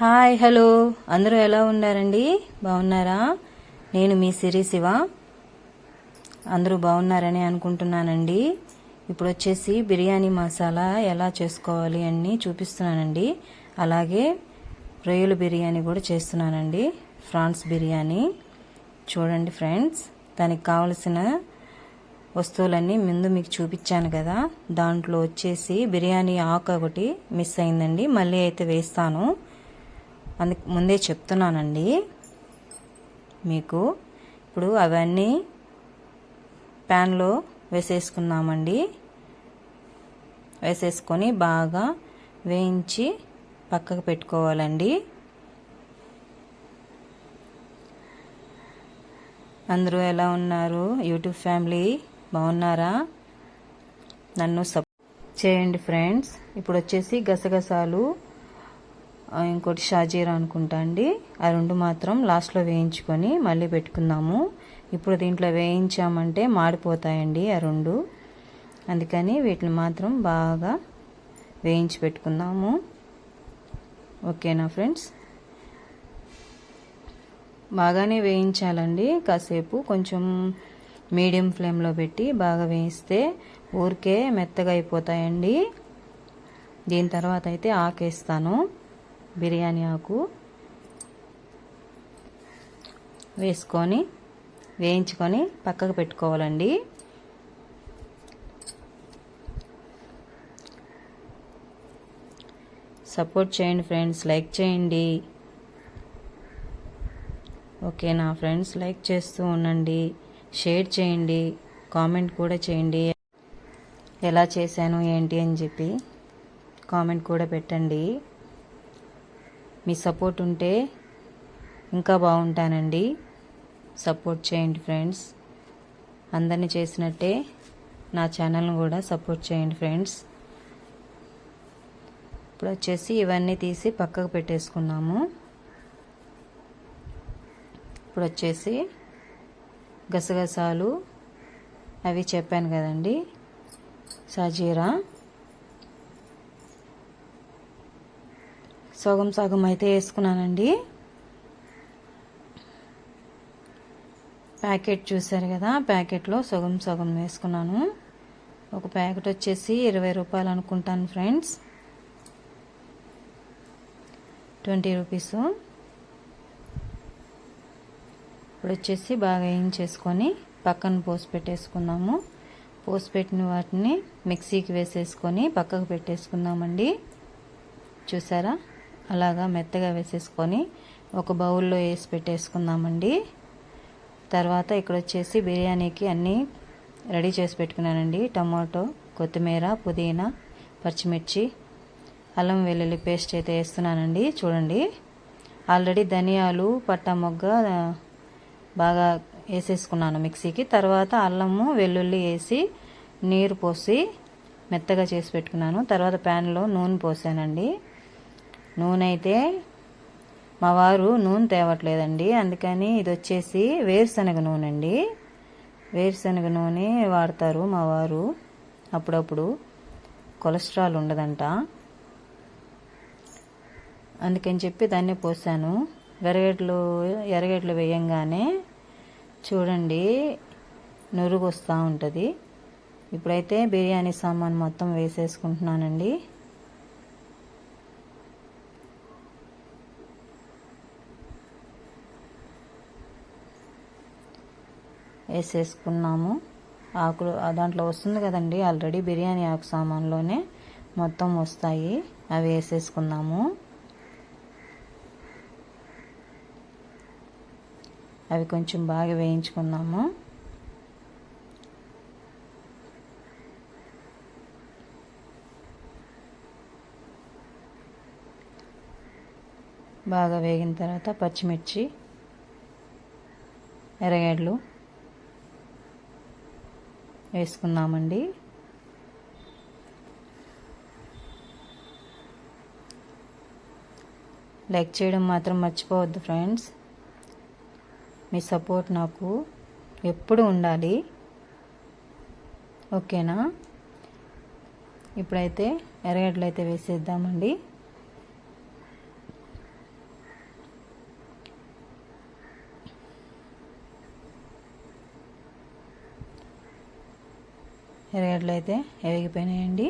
Hi hello. అందరూ ఎలా ఉన్నారండి? బాగున్నారా? నేను మీ సిరి శివ. అందరూ బాగున్నారని అనుకుంటున్నానండి. ఇప్పుడు వచ్చేసి బిర్యానీ మసాలా ఎలా చేసుకోవాలి అని చూపిస్తున్నానండి. అలాగే రొయ్యల బిర్యానీ కూడా చేస్తున్నానండి. ఫ్రాన్స్ బిర్యానీ. చూడండి ఫ్రెండ్స్ దానికి కావలసిన వస్తువులన్నీ ముందు మీకు చూపించాను కదా. దాంట్లో వచ్చేసి బిర్యానీ ఆకు ఒకటి మిస్ అయిందండి. మళ్ళీ అయితే వేస్తాను. అందుకు ముందే చెప్తున్నానండి. మీకు ఇప్పుడు అవన్నీ ప్యాన్లో వేసేసుకున్నామండి వేసేసుకొని బాగా వేయించి పక్కకు పెట్టుకోవాలండి. అందరూ ఎలా ఉన్నారు? యూట్యూబ్ ఫ్యామిలీ బాగున్నారా? నన్ను సప్ చేయండి ఫ్రెండ్స్. ఇప్పుడు వచ్చేసి గసగసాలు ఇంకోటి షాజీరా అనుకుంటా అండి. ఆ రెండు మాత్రం లాస్ట్లో వేయించుకొని మళ్ళీ పెట్టుకుందాము. ఇప్పుడు దీంట్లో వేయించామంటే మాడిపోతాయండి ఆ రెండు. అందుకని వీటిని మాత్రం బాగా వేయించి పెట్టుకుందాము. ఓకేనా ఫ్రెండ్స్? బాగానే వేయించాలండి. కాసేపు కొంచెం మీడియం ఫ్లేమ్లో పెట్టి బాగా వేయిస్తే ఊరికే మెత్తగా అయిపోతాయండి. దీని తర్వాత అయితే ఆకేస్తాను. బిర్యానీ ఆకు వేసుకొని వేయించుకొని పక్కకు పెట్టుకోవాలండి. సపోర్ట్ చేయండి ఫ్రెండ్స్ లైక్ చేయండి. ఓకే నా ఫ్రెండ్స్ లైక్ చేస్తూ ఉండండి. షేర్ చేయండి. కామెంట్ కూడా చేయండి. ఎలా చేశాను ఏంటి అని చెప్పి కామెంట్ కూడా పెట్టండి. మీ సపోర్ట్ ఉంటే ఇంకా బాగుంటానండి. సపోర్ట్ చేయండి ఫ్రెండ్స్. అందరినీ చేసినట్టే నా ఛానల్ని కూడా సపోర్ట్ చేయండి ఫ్రెండ్స్. ఇప్పుడు వచ్చేసి ఇవన్నీ తీసి పక్కకు పెట్టేసుకున్నాము. ఇప్పుడు వచ్చేసి గసగసాలు అవి చెప్పాను కదండి. సజీరా. సగం సగం అయితే వేసుకున్నానండి. ప్యాకెట్ చూసారు కదా ప్యాకెట్లో సగం సగం వేసుకున్నాను. ఒక ప్యాకెట్ వచ్చేసి ఇరవై రూపాయలు అనుకుంటాను ఫ్రెండ్స్. Twenty rupees. ఇప్పుడు వచ్చేసి బాగా వేయించేసుకొని పక్కన పోసి పెట్టేసుకుందాము పోసి పెట్టిన వాటిని మిక్సీకి వేసేసుకొని పక్కకు పెట్టేసుకుందామండి. చూసారా? అలాగా మెత్తగా వేసేసుకొని ఒక బౌల్లో వేసి పెట్టేసుకుందామండి. తర్వాత ఇక్కడ వచ్చేసి బిర్యానీకి అన్నీ రెడీ చేసి పెట్టుకున్నానండి. టమాటో కొత్తిమీర పుదీనా పచ్చిమిర్చి అల్లం వెల్లుల్లి పేస్ట్ అయితే వేస్తున్నానండి. చూడండి. ఆల్రెడీ ధనియాలు పట్టా మొగ్గ బాగా వేసేసుకున్నాను మిక్సీకి. తర్వాత అల్లము వెల్లుల్లి వేసి నీరు పోసి మెత్తగా చేసి పెట్టుకున్నాను. తర్వాత ప్యాన్లో నూనె పోసానండి. నూనె అయితే మా వారు నూనె తేవట్లేదండి. అందుకని ఇది వచ్చేసి వేరుశనగ నూనె అండి వేరుశనగ నూనె వాడతారు మా వారు. అప్పుడప్పుడు కొలెస్ట్రాల్ ఉండదంట. అందుకని చెప్పి దాన్ని పోసాను. ఎరగడ్లు ఎరగడ్లు వేయంగానే చూడండి నురుగు వస్తూ ఉంటుంది. ఇప్పుడైతే బిర్యానీ సామాన్ మొత్తం వేసేసుకుంటున్నానండి. వేసేసుకున్నాము. ఆకులు దాంట్లో వస్తుంది కదండి ఆల్రెడీ బిర్యానీ ఆకు సామాన్లోనే మొత్తం వస్తాయి. అవి వేసేసుకున్నాము అవి కొంచెం బాగా వేయించుకున్నాము బాగా వేగిన తర్వాత పచ్చిమిర్చి ఎర్రగడ్డలు వేసుకున్నామండి. లైక్ చేయడం మాత్రం మర్చిపోవద్దు ఫ్రెండ్స్. మీ సపోర్ట్ నాకు ఎప్పుడు ఉండాలి. ఓకేనా? ఇప్పుడైతే ఎర్రగడ్డలు అయితే వేసేద్దామండి. ఎరగడ్డలు అయితే వేగిపోయినాయండి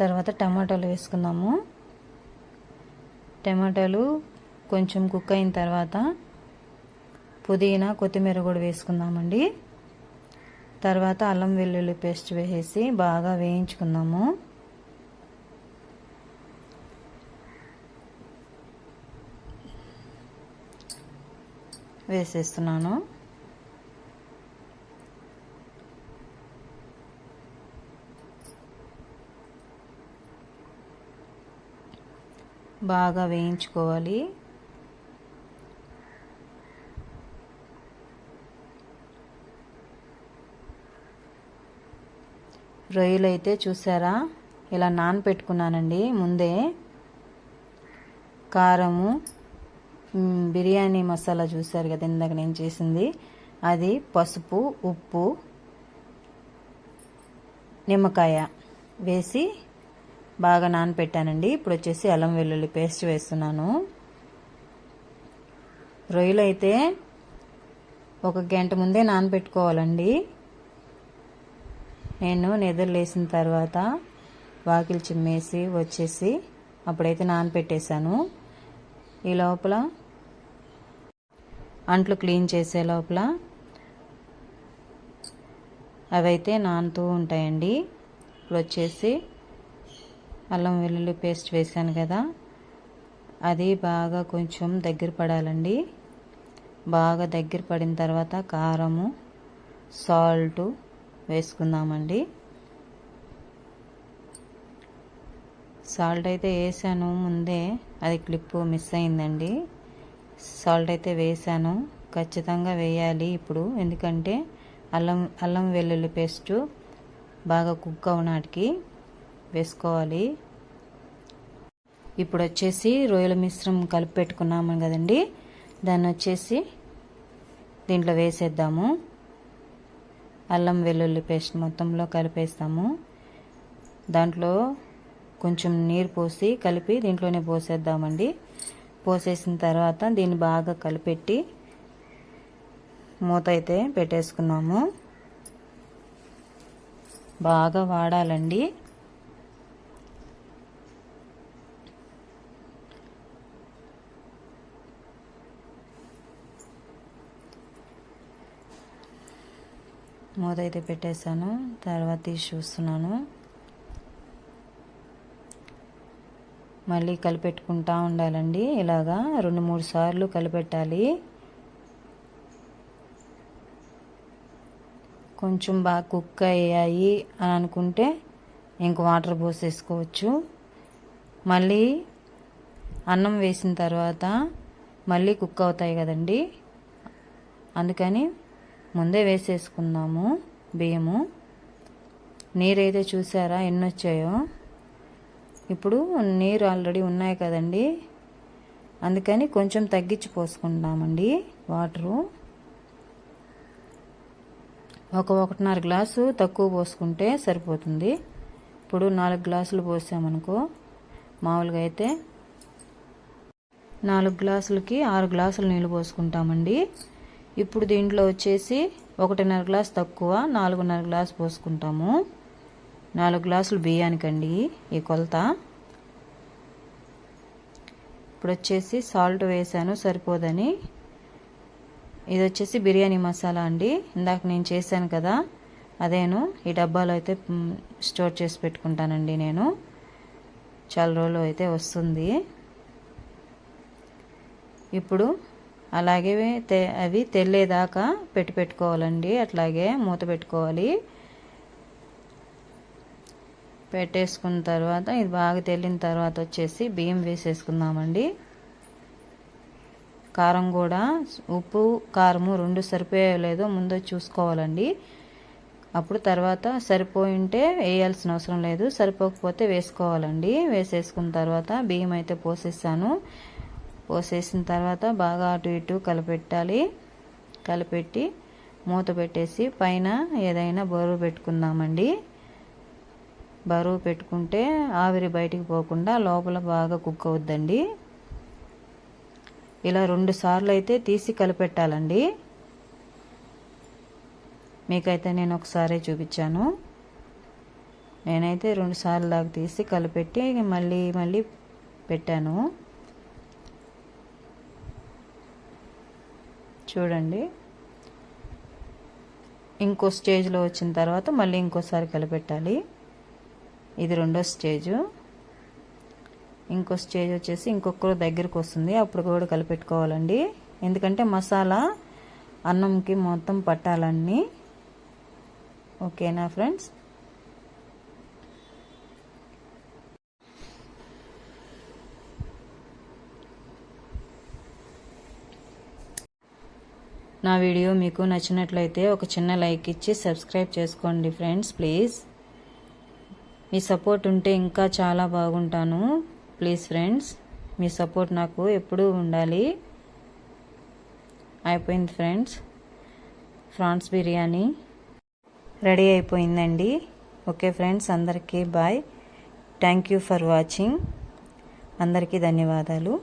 తర్వాత టమాటాలు వేసుకుందాము. టమాటాలు కొంచెం కుక్ అయిన తర్వాత పుదీనా కొత్తిమీర కూడా వేసుకుందామండి. తర్వాత అల్లం వెల్లుల్లి పేస్ట్ వేసేసి బాగా వేయించుకుందాము. వేసేస్తున్నాను. బాగా వేయించుకోవాలి. రొయ్యలు అయితే చూసారా? ఇలా నానపెట్టుకున్నానండి ముందే. కారము బిర్యానీ మసాలా చూసారు కదా ఇందాక నేను చేసింది. అది పసుపు ఉప్పు నిమ్మకాయ వేసి బాగా నానపెట్టానండి. ఇప్పుడు వచ్చేసి అల్లం వెల్లుల్లి పేస్ట్ వేస్తున్నాను. రొయ్యలు అయితే ఒక గంట ముందే నానపెట్టుకోవాలండి. నేను నిద్రలేసిన తర్వాత వాకిలి చిమ్మేసి వచ్చేసి అప్పుడైతే నానపెట్టేశాను. ఈ లోపల అంట్లు క్లీన్ చేసే లోపల అవైతే నానుతూ ఉంటాయండి. ఇప్పుడు వచ్చేసి అల్లం వెల్లుల్లి పేస్ట్ వేసాను కదా అది బాగా కొంచెం దగ్గర పడాలండి. బాగా దగ్గర పడిన తర్వాత కారము సాల్ట్ వేసుకుందామండి. సాల్ట్ అయితే వేసాను ముందే అది క్లిప్పు మిస్ అయిందండి. సాల్ట్ అయితే వేసాను ఖచ్చితంగా వేయాలి ఇప్పుడు ఎందుకంటే అల్లం అల్లం వెల్లుల్లి పేస్టు బాగా కుక్ అవనాటికి. వేసుకోవాలి. ఇప్పుడు వచ్చేసి రొయ్యల మిశ్రమం కలిపి పెట్టుకున్నాము కదండి. దాన్ని వచ్చేసి దీంట్లో వేసేద్దాము. అల్లం వెల్లుల్లి పేస్ట్ మొత్తంలో కలిపేస్తాము. దాంట్లో కొంచెం నీరు పోసి కలిపి దీంట్లోనే పోసేద్దామండి. పోసేసిన తర్వాత దీన్ని బాగా కలిపెట్టి మూత అయితే పెట్టేసుకున్నాము. బాగా వాడాలండి. మూత అయితే పెట్టేశాను. తర్వాత తీసి చూస్తున్నాను. మళ్ళీ కలిపెట్టుకుంటా ఉండాలండి. ఇలాగా రెండు మూడు సార్లు కలిపెట్టాలి. కొంచెం బాగా కుక్ అయ్యాయి అని అనుకుంటే ఇంక వాటర్ పోసేసుకోవచ్చు. మళ్ళీ అన్నం వేసిన తర్వాత మళ్ళీ కుక్ అవుతాయి కదండి. అందుకని ముందే వేసేసుకుందాము బియ్యము. నీరైతే చూసారా ఎన్ని వచ్చాయో ఇప్పుడు నీరు ఆల్రెడీ ఉన్నాయి కదండి. అందుకని కొంచెం తగ్గించి పోసుకుంటామండి వాటరు. ఒక ఒకటిన్నర గ్లాసు తక్కువ పోసుకుంటే సరిపోతుంది. ఇప్పుడు నాలుగు గ్లాసులు పోసామనుకో మామూలుగా అయితే నాలుగు గ్లాసులకి ఆరు గ్లాసులు నీళ్ళు పోసుకుంటామండి. ఇప్పుడు దీంట్లో వచ్చేసి ఒకటిన్నర గ్లాస్ తక్కువ నాలుగున్నర గ్లాస్ పోసుకుంటాము. నాలుగు గ్లాసులు బియ్యానికండి ఈ కొలత. ఇప్పుడు వచ్చేసి సాల్ట్ వేసాను సరిపోదని. ఇది వచ్చేసి బిర్యానీ మసాలా అండి. ఇందాక నేను చేశాను కదా అదేను ఈ డబ్బాలో అయితే స్టోర్ చేసి పెట్టుకుంటానండి నేను. చాలా రోజులు అయితే వస్తుంది. ఇప్పుడు అలాగే తె అవి తెల్లేదాకా పెట్టి పెట్టుకోవాలండి. అట్లాగే మూత పెట్టుకోవాలి. పెట్టేసుకున్న తర్వాత ఇది బాగా తెల్లిన తర్వాత వచ్చేసి బియ్యం వేసేసుకుందామండి. కారం కూడా ఉప్పు కారము రెండు సరిపోయో లేదో ముందు చూసుకోవాలండి. అప్పుడు తర్వాత సరిపోయి ఉంటే వేయాల్సిన అవసరం లేదు. సరిపోకపోతే వేసుకోవాలండి. వేసేసుకున్న తర్వాత బియ్యం అయితే పోసేసాను. పోసేసిన తర్వాత బాగా అటు ఇటు కలిపెట్టాలి. కలిపెట్టి మూత పెట్టేసి పైన ఏదైనా బరువు పెట్టుకుందామండి. బరువు పెట్టుకుంటే ఆవిరి బయటికి పోకుండా లోపల బాగా కుక్ అవుద్దండి. ఇలా రెండు సార్లు అయితే తీసి కలిపెట్టాలండి. మీకైతే నేను ఒకసారి చూపించాను. నేనైతే రెండు సార్లు దాకా తీసి కలిపెట్టి మళ్ళీ మళ్ళీ పెట్టాను. చూడండి. ఇంకో స్టేజ్లో వచ్చిన తర్వాత మళ్ళీ ఇంకోసారి కలిపెట్టాలి. ఇది రెండో స్టేజు ఇంకో స్టేజ్ వచ్చేసి ఇంకొకరు దగ్గరికి వస్తుంది. అప్పుడు కూడా కలిపెట్టుకోవాలండి. ఎందుకంటే మసాలా అన్నంకి మొత్తం పట్టాలన్నీ. ఓకేనా ఫ్రెండ్స్ నా వీడియో మీకు నచ్చినట్లయితే ఒక చిన్న లైక్ ఇచ్చి సబ్స్క్రైబ్ చేసుకోండి ఫ్రెండ్స్ ప్లీజ్. మీ సపోర్ట్ ఉంటే ఇంకా చాలా బాగుంటాను. ప్లీజ్ ఫ్రెండ్స్ మీ సపోర్ట్ నాకు ఎప్పుడూ ఉండాలి. అయిపోయింది ఫ్రెండ్స్ ఫ్రాన్స్ బిర్యానీ రెడీ అయిపోయిందండి. ఓకే ఫ్రెండ్స్ అందరికీ bye. Thank you for watching. అందరికీ ధన్యవాదాలు.